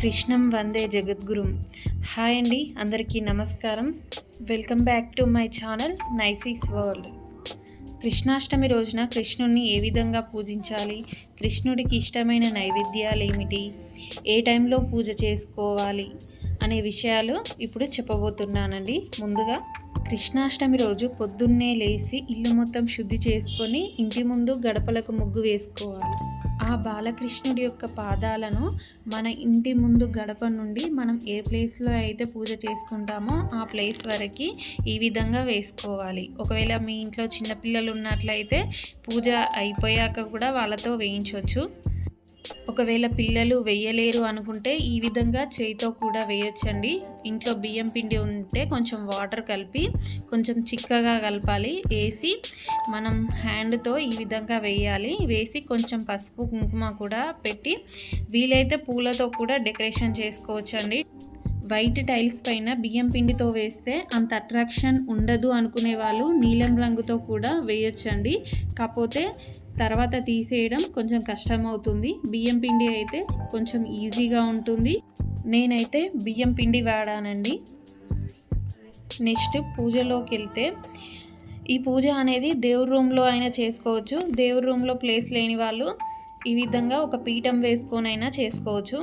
కృష్ణం వందే జగద్గురుం. Hi అండి అందరికీ నమస్కారం. Welcome back to my channel నైసీస్ world. Krishnashtami రోజున కృష్ణుడిని ఏ విధంగా పూజించాలి? కృష్ణుడికి ఇష్టమైన నైవేద్యాలు ఏమిటి? ఏ టైంలో పూజ చేసుకోవాలి? అనే విషయాలు ఇప్పుడు చెప్పబోతున్నానండి. ముందుగా కృష్ణాష్టమి రోజు పొద్దున్నే లేచి ఇల్లు మొత్తం శుద్ధి చేసుకొని ఇంటి ముందు గడపలకు ముగ్గు వేసుకోవాలి. ఆ బాలకృష్ణుడి యొక్క పాదాలను మన ఇంటి ముందు గడప నుండి మనం ఏ ప్లేస్లో అయితే పూజ చేసుకుంటామో ఆ ప్లేస్ వరకు ఈ విధంగా వేసుకోవాలి. ఒకవేళ మీ ఇంట్లో చిన్నపిల్లలు ఉన్నట్లయితే పూజ అయిపోయాక కూడా వాళ్ళతో వేయించవచ్చు. ఒకవేళ పిల్లలు వేయలేరు అనుకుంటే ఈ విధంగా చేయితో కూడా వేయొచ్చండి. ఇంట్లో బియ్యం పిండి ఉంటే కొంచెం వాటర్ కలిపి కొంచెం చిక్కగా కలపాలి వేసి మనం హ్యాండ్తో ఈ విధంగా వేయాలి. వేసి కొంచెం పసుపు కుంకుమ కూడా పెట్టి వీలైతే పూలతో కూడా డెకరేషన్ చేసుకోవచ్చండి. వైట్ టైల్స్ పైన బియ్యం పిండితో వేస్తే అంత అట్రాక్షన్ ఉండదు అనుకునే వాళ్ళు నీలం రంగుతో కూడా వేయొచ్చండి. కాకపోతే తర్వాత తీసేయడం కొంచెం కష్టం అవుతుంది బియ్యం పిండి అయితే కొంచెం ఈజీగా ఉంటుంది. నేనైతే బియ్యం పిండి వాడానండి. నెక్స్ట్ పూజలోకి వెళ్తే ఈ పూజ అనేది దేవుడి రూమ్లో అయినా చేసుకోవచ్చు. దేవుడి రూమ్లో ప్లేస్ లేని వాళ్ళు ఈ విధంగా ఒక పీఠం వేసుకొని అయినా చేసుకోవచ్చు.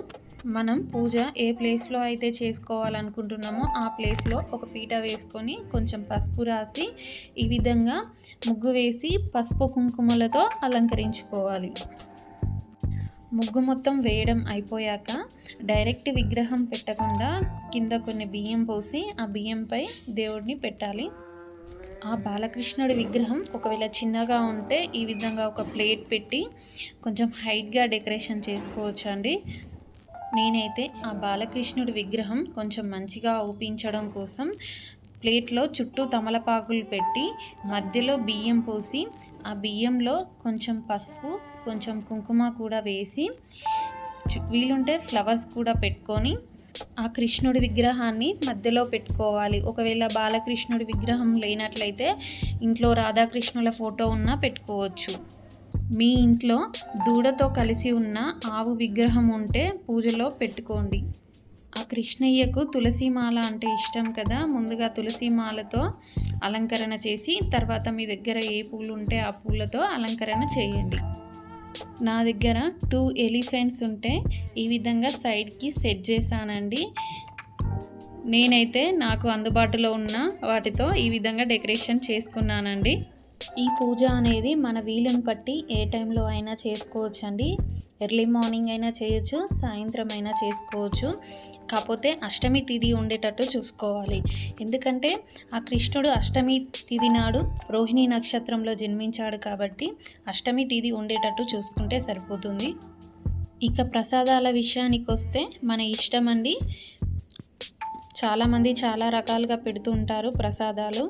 మనం పూజ ఏ ప్లేస్లో అయితే చేసుకోవాలనుకుంటున్నామో ఆ ప్లేస్లో ఒక పీట వేసుకొని కొంచెం పసుపు రాసి ఈ విధంగా ముగ్గు వేసి పసుపు కుంకుమలతో అలంకరించుకోవాలి. ముగ్గు మొత్తం వేయడం అయిపోయాక డైరెక్ట్ విగ్రహం పెట్టకుండా కింద కొన్ని బియ్యం పోసి ఆ బియ్యంపై దేవుడిని పెట్టాలి. ఆ బాలకృష్ణుడి విగ్రహం ఒకవేళ చిన్నగా ఉంటే ఈ విధంగా ఒక ప్లేట్ పెట్టి కొంచెం హైట్గా డెకరేషన్ చేసుకోవచ్చు అండి నేనైతే ఆ బాలకృష్ణుడి విగ్రహం కొంచెం మంచిగా ఊపించడం కోసం ప్లేట్లో చుట్టూ తమలపాకులు పెట్టి మధ్యలో బియ్యం పోసి ఆ బియ్యంలో కొంచెం పసుపు కొంచెం కుంకుమ కూడా వేసి వీలుంటే ఫ్లవర్స్ కూడా పెట్టుకొని ఆ కృష్ణుడి విగ్రహాన్ని మధ్యలో పెట్టుకోవాలి. ఒకవేళ బాలకృష్ణుడి విగ్రహం లేనట్లయితే ఇంట్లో రాధాకృష్ణుల ఫోటో ఉన్నా పెట్టుకోవచ్చు. మీ ఇంట్లో దూడతో కలిసి ఉన్న ఆవు విగ్రహం ఉంటే పూజలో పెట్టుకోండి. ఆ కృష్ణయ్యకు తులసిమాల అంటే ఇష్టం కదా ముందుగా తులసిమాలతో అలంకరణ చేసి తర్వాత మీ దగ్గర ఏ పూలు ఉంటే ఆ పూలతో అలంకరణ చేయండి. నా దగ్గర టూ ఎలిఫెంట్స్ ఉంటే ఈ విధంగా సైడ్కి సెట్ చేశానండి. నేనైతే నాకు అందుబాటులో ఉన్న వాటితో ఈ విధంగా డెకరేషన్ చేసుకున్నానండి. ఈ పూజ అనేది మన వీలుని బట్టి ఏ టైంలో అయినా చేసుకోవచ్చు అండి ఎర్లీ మార్నింగ్ అయినా చేయొచ్చు సాయంత్రం అయినా చేసుకోవచ్చు. కాకపోతే అష్టమి తిథి ఉండేటట్టు చూసుకోవాలి. ఎందుకంటే ఆ కృష్ణుడు అష్టమి తిథి నాడు రోహిణి నక్షత్రంలో జన్మించాడు కాబట్టి అష్టమి తిథి ఉండేటట్టు చూసుకుంటే సరిపోతుంది. ఇక ప్రసాదాల విషయానికి వస్తే మన ఇష్టం అండి చాలామంది చాలా రకాలుగా పెడుతుంటారు ప్రసాదాలు.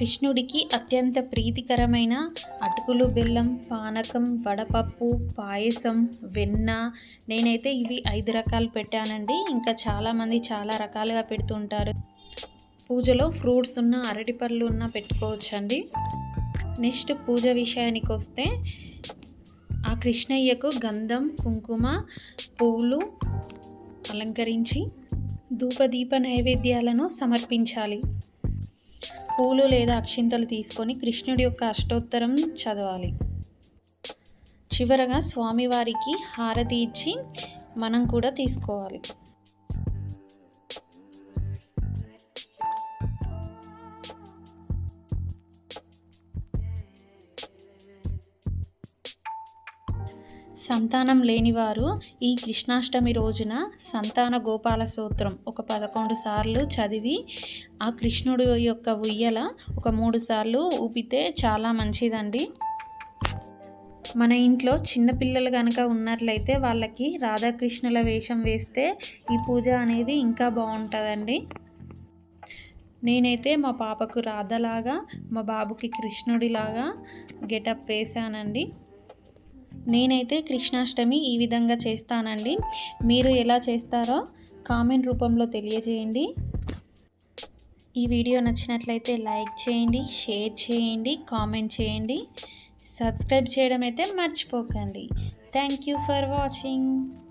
కృష్ణుడికి అత్యంత ప్రీతికరమైన అటుకులు బెల్లం పానకం వడపప్పు పాయసం వెన్న. నేనైతే ఇవి ఐదు రకాలు పెట్టానండి. ఇంకా చాలామంది చాలా రకాలుగా పెడుతుంటారు. పూజలో ఫ్రూట్స్ ఉన్న అరటిపళ్ళు ఉన్న పెట్టుకోవచ్చండి. నెక్స్ట్ పూజ విషయానికి వస్తే ఆ కృష్ణయ్యకు గంధం కుంకుమ పువ్వులు అలంకరించి ధూపదీప నైవేద్యాలను సమర్పించాలి. పూలు లేదా అక్షింతలు తీసుకొని కృష్ణుడి యొక్క అష్టోత్తరం చదవాలి. చివరగా స్వామివారికి హారతి ఇచ్చి మనం కూడా తీసుకోవాలి. సంతానం లేనివారు ఈ కృష్ణాష్టమి రోజున సంతాన గోపాల సూత్రం ఒక పదకొండు సార్లు చదివి ఆ కృష్ణుడు యొక్క ఉయ్యల ఒక మూడు సార్లు ఊపితే చాలా మంచిదండి. మన ఇంట్లో చిన్నపిల్లలు కనుక ఉన్నట్లయితే వాళ్ళకి రాధాకృష్ణుల వేషం వేస్తే ఈ పూజ అనేది ఇంకా బాగుంటుందండి. నేనైతే మా పాపకు రాధలాగా మా బాబుకి కృష్ణుడిలాగా గెటప్ వేశానండి. నేనైతే కృష్ణాష్టమి ఈ విధంగా చేస్తానండి. మీరు ఎలా చేస్తారో కామెంట్ రూపంలో తెలియజేయండి. ఈ వీడియో నచ్చినట్లయితే లైక్ చేయండి షేర్ చేయండి కామెంట్ చేయండి. సబ్స్క్రైబ్ చేయడం అయితే మర్చిపోకండి. Thank you for watching.